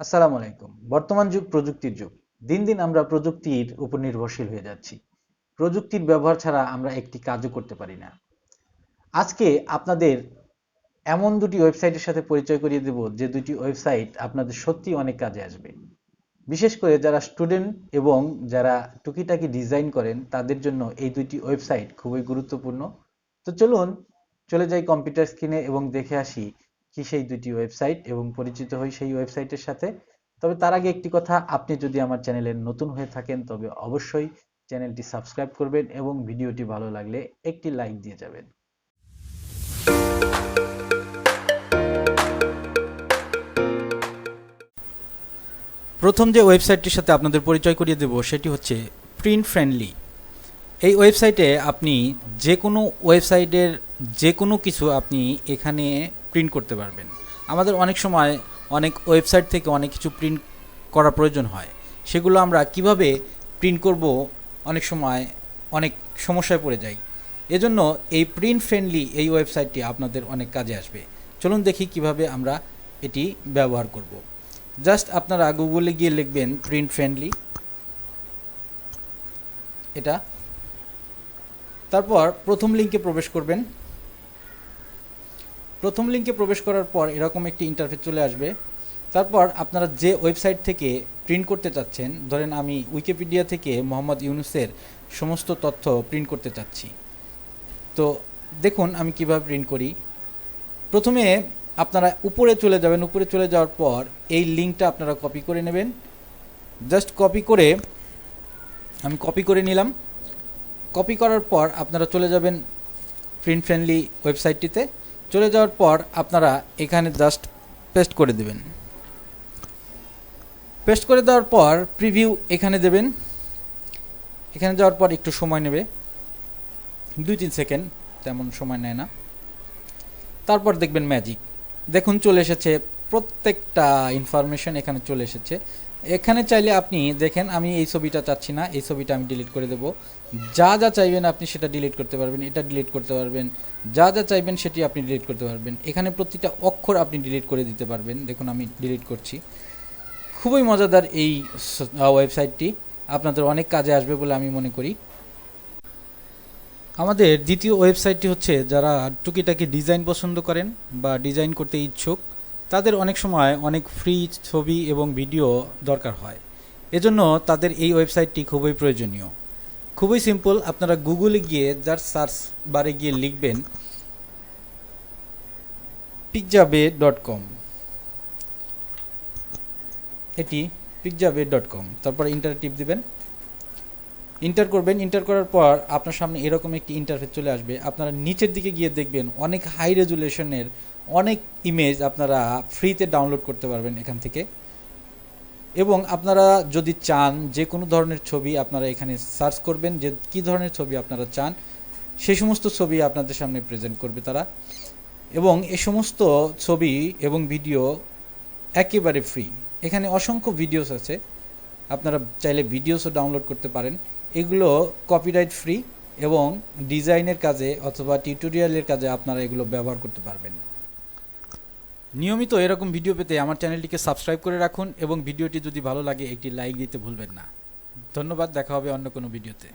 আসসালামু আলাইকুম। বর্তমান যুগ প্রযুক্তির যুগ। দিন দিন আমরা প্রযুক্তির উপর নির্ভরশীল হয়ে যাচ্ছি। প্রযুক্তির ব্যবহার ছাড়া আমরা একটি কাজও করতে পারি না। আজকে আপনাদের এমন দুটি ওয়েবসাইটের সাথে পরিচয় করিয়ে দেব, যে দুটি ওয়েবসাইট আপনাদের সত্যি অনেক কাজে আসবে। বিশেষ করে যারা স্টুডেন্ট এবং যারা টুকিটাকি ডিজাইন করেন, তাদের জন্য এই দুটি ওয়েবসাইট খুবই গুরুত্বপূর্ণ। তো চলুন, চলে যাই কম্পিউটার স্ক্রিনে এবং দেখে আসি কি সেই দুটি ওয়েবসাইট এবং পরিচিত হই সেই ওয়েবসাইটের সাথে। তবে তার আগে একটি কথা, আপনি যদি আমার চ্যানেলে নতুন হয়ে থাকেন, তবে অবশ্যই চ্যানেলটি সাবস্ক্রাইব করবেন এবং ভিডিওটি ভালো লাগলে একটি লাইক দিয়ে যাবেন। প্রথম যে ওয়েবসাইটটির সাথে আপনাদের পরিচয় করিয়ে দেব, সেটি হচ্ছে প্রিন্ট ফ্রেন্ডলি এই ওয়েবসাইটে আপনি যে কোনো ওয়েবসাইটের যে কোনো কিছু আপনি এখানে প্রিন্ট করতে পারবেন। আমাদের অনেক সময় অনেক ওয়েবসাইট থেকে অনেক কিছু প্রিন্ট করা প্রয়োজন হয়। সেগুলো আমরা কীভাবে প্রিন্ট করব অনেক সময় অনেক সমস্যায় পড়ে যাই। এজন্য এই প্রিন্ট ফ্রেন্ডলি এই ওয়েবসাইটটি আপনাদের অনেক কাজে আসবে। চলুন দেখি কীভাবে আমরা এটি ব্যবহার করব। জাস্ট আপনারা গুগলে গিয়ে লিখবেন প্রিন্ট ফ্রেন্ডলি এটা। তারপর প্রথম লিঙ্কে প্রবেশ করবেন। প্রথম লিঙ্কে প্রবেশ করার পর এরকম একটি ইন্টারফেস চলে আসবে। তারপর আপনারা যে ওয়েবসাইট থেকে প্রিন্ট করতে চাচ্ছেন, ধরেন আমি উইকিপিডিয়া থেকে মোহাম্মদ ইউনুসের সমস্ত তথ্য প্রিন্ট করতে চাচ্ছি। তো দেখুন আমি কীভাবে প্রিন্ট করি। প্রথমে আপনারা উপরে চলে যাবেন। উপরে চলে যাওয়ার পর এই লিঙ্কটা আপনারা কপি করে নেবেন। জাস্ট কপি করে আমি কপি করে নিলাম। কপি করার পর আপনারা চলে যাবেন প্রিন্ট ফ্রেন্ডলি ওয়েবসাইটটিতে চলে যাওয়ার পর আপনারা এখানে জাস্ট পেস্ট করে দেবেন। পেস্ট করে দেওয়ার পর প্রিভিউ এখানে দেবেন। এখানে যাওয়ার পর একটু সময় নেবে। দুই তিন সেকেন্ড তেমন সময় নেয় না। তারপর দেখবেন ম্যাজিক দেখুন চলে এসেছে, প্রত্যেকটা ইনফরমেশন এখানে চলে এসেছে। এখানে চাইলে আপনি, দেখেন আমি এই ছবিটা চাচ্ছি না, এই ছবিটা আমি ডিলিট করে দেব। যা যা চাইবেন আপনি সেটা ডিলিট করতে পারবেন, এটা ডিলিট করতে পারবেন। যা যা চাইবেন সেটি আপনি ডিলিট করতে পারবেন। এখানে প্রতিটা অক্ষর আপনি ডিলিট করে দিতে পারবেন। দেখুন আমি ডিলিট করছি। খুবই মজাদার এই ওয়েবসাইটটি আপনাদের অনেক কাজে আসবে বলে আমি মনে করি। আমাদের দ্বিতীয় ওয়েবসাইটটি হচ্ছে যারা টুকিটাকি ডিজাইন পছন্দ করেন বা ডিজাইন করতে ইচ্ছুক তাদের অনেক সময় অনেক ফ্রি ছবি এবং ভিডিও দরকার হয়। এজন্য তাদের এই ওয়েবসাইটটি খুবই প্রয়োজনীয়। খুবই সিম্পল আপনারা গুগলে গিয়ে যার সার্চ বারে গিয়ে লিখবেন পিকজাবে ডট কম এটি পিকজাবে ডট কম তারপর ইন্টার টিপ দিবেন। ইন্টার করবেন। ইন্টার করার পর আপনার সামনে এরকম একটি ইন্টারফেস চলে আসবে। আপনারা নিচের দিকে গিয়ে দেখবেন অনেক হাই রেজুলেশনের অনেক ইমেজ আপনারা ফ্রিতে ডাউনলোড করতে পারবেন এখান থেকে। এবং আপনারা যদি চান যে কোনো ধরনের ছবি আপনারা এখানে সার্চ করবেন, যে কী ধরনের ছবি আপনারা চান সেই সমস্ত ছবি আপনাদের সামনে প্রেজেন্ট করবে তারা। এবং এ সমস্ত ছবি এবং ভিডিও একেবারে ফ্রি এখানে অসংখ্য ভিডিওস আছে। আপনারা চাইলে ভিডিওসও ডাউনলোড করতে পারেন। এগুলো কপিরাইট ফ্রি এবং ডিজাইনের কাজে অথবা টিউটোরিয়ালের কাজে আপনারা এগুলো ব্যবহার করতে পারবেন। নিয়মিত এরকম ভিডিও পেতে আমার চ্যানেলটিকে সাবস্ক্রাইব করে রাখুন এবং ভিডিওটি যদি ভালো লাগে একটি লাইক দিতে ভুলবেন না। ধন্যবাদ, দেখা হবে অন্য কোনো ভিডিওতে